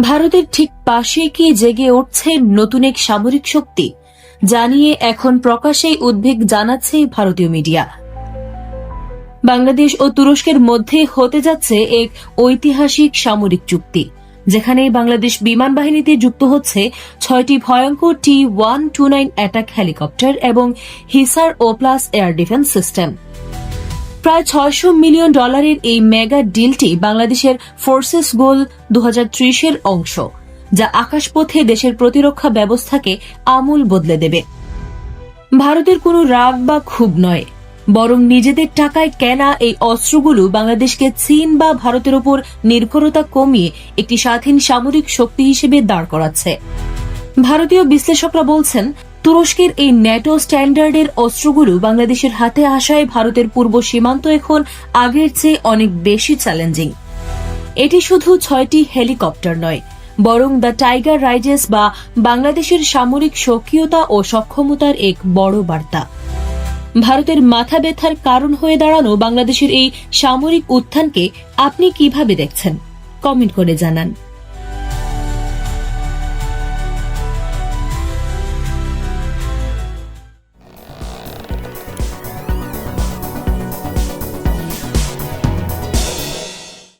ভারতের ঠিক পাশে কি জেগে উঠছে নতুন এক সামরিক শক্তি? জানিয়ে এখন প্রকাশ্যেই উদ্বেগ জানাচ্ছে ভারতীয় মিডিয়া। বাংলাদেশ ও তুরস্কের মধ্যে হতে যাচ্ছে এক ঐতিহাসিক সামরিক চুক্তি যেখানে বাংলাদেশ বিমান বাহিনীতে যুক্ত হচ্ছে ছয়টি ভয়ঙ্কর T one two nine attack helicopter এবং Hisar O plus air defence system প্রায় ছয়শো মিলিয়ন ডলারের এই মেগা ডিলটি বাংলাদেশের ফোর্সেস গোল দু এর অংশ, যা আকাশপথে দেশের প্রতিরক্ষা ব্যবস্থাকে আমূল বদলে দেবে। ভারতের কোনো রাগ বা ক্ষোভ নয়, বরং নিজেদের টাকায় কেনা এই অস্ত্রগুলো বাংলাদেশকে চীন বা ভারতের ওপর নির্ভরতা কমিয়ে একটি স্বাধীন সামরিক শক্তি হিসেবে দাঁড় করাচ্ছে। ভারতীয় বিশ্লেষকরা বলছেন তুরস্কের এই ন্যাটো স্ট্যান্ডার্ডের অস্ত্রগুলো বাংলাদেশের হাতে আসায় ভারতের পূর্ব সীমান্ত এখন আগের চেয়ে অনেক বেশি চ্যালেঞ্জিং। এটি শুধু ছয়টি হেলিকপ্টার নয়, বরং দ্য টাইগার রাইজেস বা বাংলাদেশের সামরিক সক্রিয়তা ও সক্ষমতার এক বড় বার্তা। ভারতের মাথা ব্যথার কারণ হয়ে দাঁড়ানো বাংলাদেশের এই সামরিক উত্থানকে আপনি কীভাবে দেখছেন? কমেন্ট করে জানান।